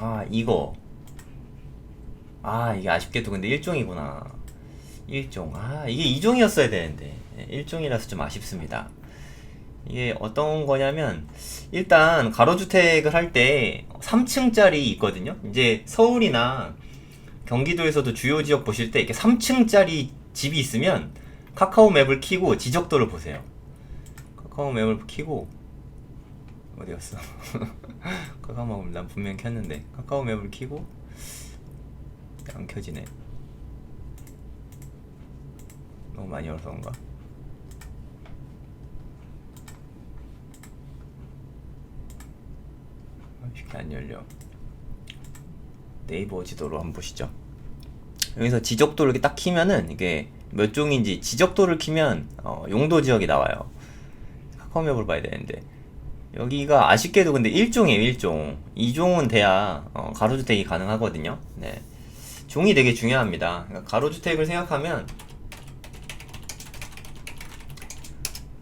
아 이거. 아 이게 아쉽게도 근데 1종이구나. 1종. 아 이게 2종이었어야 되는데. 1종이라서 좀 아쉽습니다. 이게 어떤 거냐면 일단 가로주택을 할 때 3층짜리 있거든요. 이제 서울이나 경기도에서도 주요 지역 보실 때 이렇게 3층짜리 집이 있으면 카카오 맵을 키고 지적도를 보세요. 카카오 맵을 키고 어디 갔어. 카카오 맵을 난 분명 켰는데. 카카오 맵을 키고 안 켜지네. 너무 많이 열어서 그런가? 아, 쉽게 안 열려. 네이버 지도로 한번 보시죠. 여기서 지적도를 이렇게 딱 키면은 이게 몇 종인지 지적도를 키면 어, 용도 지역이 나와요. 카카오 맵을 봐야 되는데 여기가 아쉽게도 근데 1종이에요 1종. 2종은 돼야 어, 가로주택이 가능하거든요. 네. 종이 되게 중요합니다. 그러니까 가로주택을 생각하면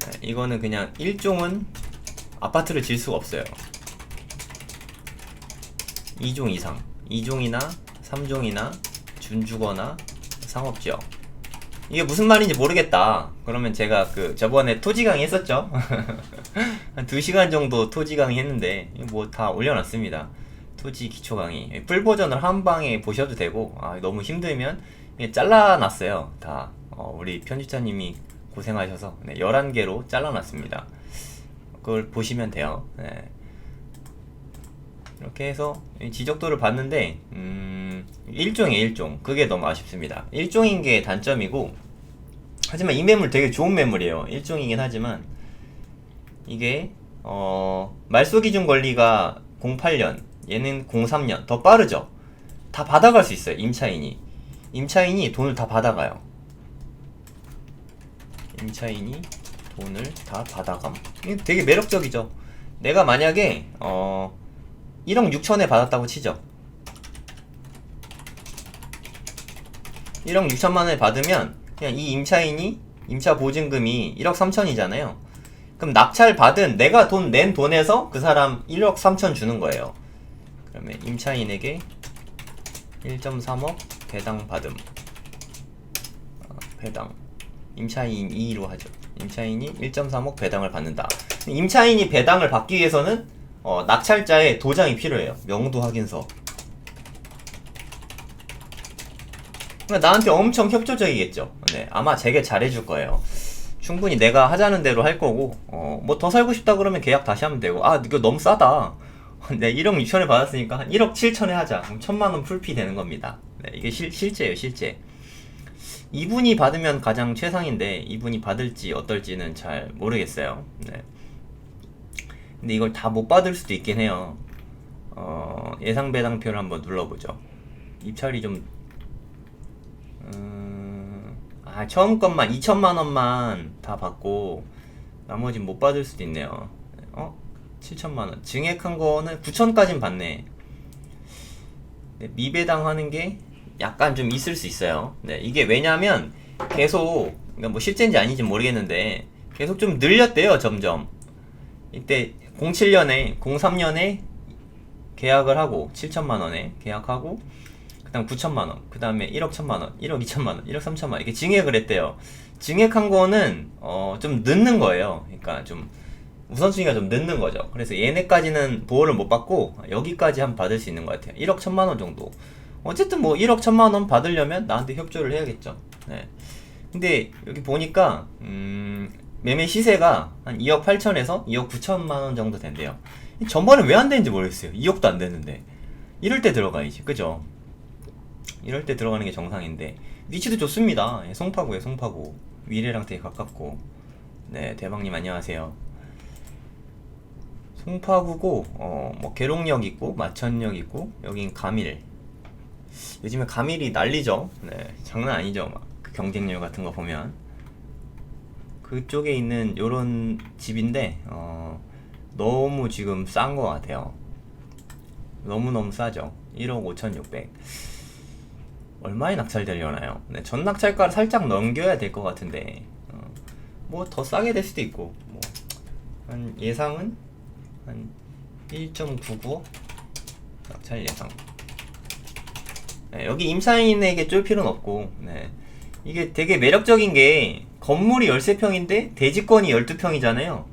네, 이거는 그냥 1종은 아파트를 질 수가 없어요. 2종 이상. 2종이나 3종이나 준주거나 상업지역 이게 무슨 말인지 모르겠다. 그러면 제가 그 저번에 토지 강의 했었죠? 한 2시간 정도 토지 강의 했는데 뭐 다 올려놨습니다. 토지 기초 강의. 풀 버전을 한 방에 보셔도 되고 아, 너무 힘들면 잘라놨어요. 다. 어, 우리 편집자님이 고생하셔서. 네, 11개로 잘라놨습니다. 그걸 보시면 돼요. 네. 이렇게 해서 이 지적도를 봤는데 음, 1종이에요 1종. 그게 너무 아쉽습니다. 1종인 게 단점이고 하지만 이 매물 되게 좋은 매물이에요. 1종이긴 하지만 이게 어, 말소 기준 권리가 08년 얘는 03년. 더 빠르죠? 다 받아갈 수 있어요 임차인이. 임차인이 돈을 다 받아가요. 임차인이 돈을 다 받아감. 되게 매력적이죠? 내가 만약에 어 1억 6천에 받았다고 치죠. 1억 6천만 원에 받으면 그냥 이 임차인이 임차 보증금이 1억 3천이잖아요. 그럼 낙찰 받은 내가 돈 낸 돈에서 그 사람 1억 3천 주는 거예요. 그러면 임차인에게 1.3억 배당 받음. 어, 배당. 임차인 2로 하죠. 임차인이 1.3억 배당을 받는다. 임차인이 배당을 받기 위해서는 어, 낙찰자의 도장이 필요해요. 명도 확인서. 그러니까 나한테 엄청 협조적이겠죠. 네, 아마 되게 잘해줄 거예요. 충분히 내가 하자는 대로 할 거고 어, 뭐 더 살고 싶다 그러면 계약 다시 하면 되고. 아 이거 너무 싸다. 네 1억 6천에 받았으니까 한 1억 7천에 하자. 그럼 천만원 풀피 되는 겁니다. 네, 이게 실, 실제예요 실제. 이분이 받으면 가장 최상인데 이분이 받을지 어떨지는 잘 모르겠어요. 네. 근데 이걸 다 못 받을 수도 있긴 해요 어, 예상 배당표를 한번 눌러보죠 입찰이 좀 음, 아 처음 것만 2천만 원만 다 받고 나머지 못 받을 수도 있네요. 어? 7천만 원. 증액한 거는 9천까진 받네. 네, 미배당 하는 게 약간 좀 있을 수 있어요. 네, 이게 왜냐면 계속 그러니까 뭐 실제인지 아닌지 모르겠는데 계속 좀 늘렸대요, 점점. 이때 07년에 03년에 계약을 하고 7천만 원에 계약하고 그다음 9천만 원, 그 다음에 1억 1천만 원, 1억 2천만 원, 1억 3천만 원 이렇게 증액을 했대요. 증액한 거는 어, 좀 늦는 거예요. 그러니까 좀 우선순위가 좀 늦는 거죠. 그래서 얘네까지는 보호를 못 받고 여기까지 한 받을 수 있는 것 같아요. 1억 1천만 원 정도. 어쨌든 뭐 1억 1천만 원 받으려면 나한테 협조를 해야겠죠. 네. 근데 여기 보니까 음, 매매 시세가 한 2억 8천에서 2억 9천만 원 정도 된대요. 전번에 왜 안 되는지 모르겠어요. 2억도 안 되는데. 이럴 때 들어가야지. 그죠? 이럴 때 들어가는 게 정상인데 위치도 좋습니다. 예, 송파구에 송파구 위례랑 되게 가깝고 네 대박님 안녕하세요. 송파구고 어 뭐 계룡역 있고 마천역 있고 여긴 가밀 요즘에 가밀이 난리죠. 네 장난 아니죠. 막 그 경쟁률 같은 거 보면 그쪽에 있는 요런 집인데 어 너무 지금 싼거 같아요. 너무너무 싸죠. 1억 5,600. 얼마에 낙찰되려나요? 네, 전 낙찰가를 살짝 넘겨야 될 것 같은데 어, 뭐더 싸게 될 수도 있고 뭐, 한 예상은 한 1.99억 낙찰 예상. 네, 여기 임차인에게 쫄 필요는 없고, 네. 이게 되게 매력적인 게 건물이 13평인데 대지권이 12평이잖아요.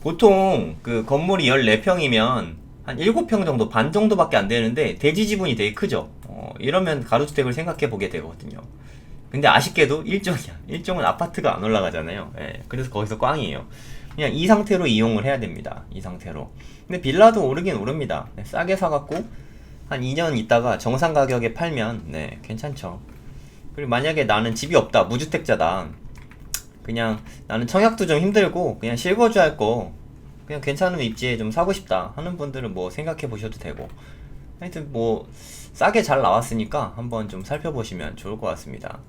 보통 그 건물이 14평이면 한 7평 정도, 반 정도밖에 안 되는데 대지 지분이 되게 크죠. 어, 이러면 가로주택을 생각해 보게 되거든요. 근데 아쉽게도 일종이야. 일종은 아파트가 안 올라가잖아요. 예, 그래서 거기서 꽝이에요. 그냥 이 상태로 이용을 해야 됩니다. 이 상태로. 근데 빌라도 오르긴 오릅니다. 네, 싸게 사갖고 한 2년 있다가 정상 가격에 팔면 네 괜찮죠. 그리고 만약에 나는 집이 없다, 무주택자다. 그냥 나는 청약도 좀 힘들고 그냥 실거주 할 거 그냥 괜찮은 입지에 좀 사고 싶다 하는 분들은 뭐 생각해 보셔도 되고 하여튼 뭐 싸게 잘 나왔으니까 한번 좀 살펴보시면 좋을 것 같습니다.